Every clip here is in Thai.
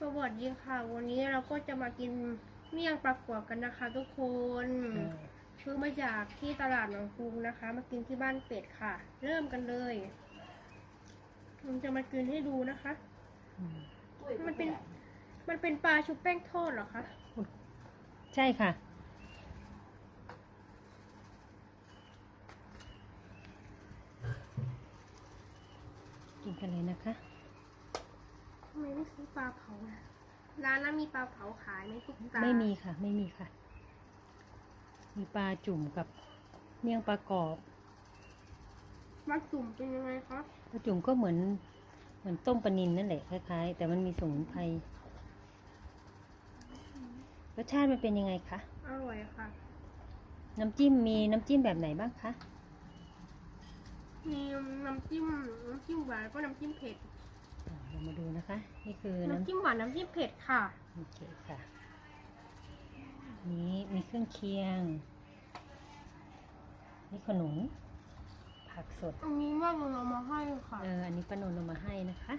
สวัสดีค่ะ วันนี้เราก็จะมากินเมี่ยงปลากรอบกันนะคะทุกคนอ่าซื้อมาจากที่ตลาดหนองกรุงนะคะ มากินที่บ้านเป็ดค่ะ เริ่มกันเลยผมจะมากินให้ดูนะคะอืมมันเป็น มันเป็นปลาชุบแป้งทอดเหรอคะใช่ค่ะ กินกันเลยนะคะ ทำไมไม่ซื้อปลาเผาอะร้านนั้นมีปลาเผาขายไหมทุกตาไม่มีค่ะ ไม่มีค่ะ มีปลาจุ่มกับเมี่ยงปลากรอบปลาจุ่มเป็นยังไงคะปลาจุ่มก็เหมือน เหมือนต้มปลานินนั่นแหละคล้ายๆ แต่มันมีสมุนไพรรสชาติมันเป็นยังไงคะอร่อยค่ะ น้ำจิ้มมีน้ำจิ้มแบบไหนบ้างคะมีน้ำจิ้มน้ำจิ้มหวานแล้วก็น้ำจิ้มเผ็ดอ่าเรามาดู นะคะนี่คือน้ำน้ำจิ้มหวานน้ำจิ้มเผ็ดค่ะ โอเคค่ะ นี้มีเครื่องเคียง นี่ขนมผักสด อันนี้แม่เงินเอามาให้ค่ะ เออ อันนี้ป้านนท์เอามาให้นะคะ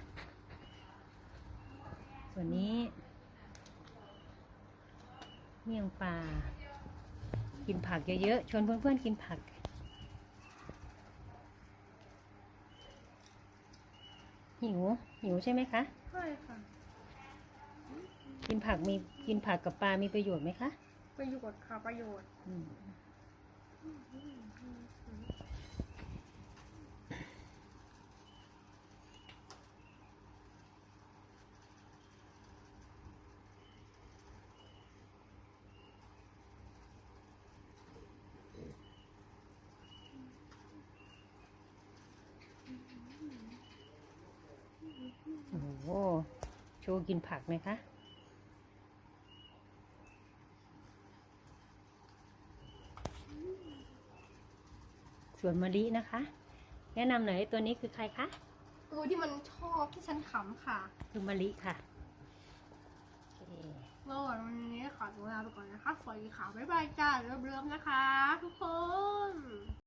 ส่วนนี้ เมี่ยงปลา กินผักเยอะๆ ชวนเพื่อนๆกินผัก หิว หิวใช่ไหมคะ ใช่ค่ะ กินผักมีกินผักกับปลา มีประโยชน์ไหมคะ ประโยชน์ค่ะ ประโยชน์ อืมโอ้โห โชว์กินผักไหมคะส่วนมะลินะคะ แนะนำหน่อยไอ้ตัวนี้คือใครคะตัวที่มันชอบที่ฉันขำค่ะ คือมะลิค่ะโอเคก็วันนี้ขอตัวลาไปก่อนนะคะสวัสดีค่ะ บ๊ายบายจ้าเริ่มๆนะคะ ทุกคน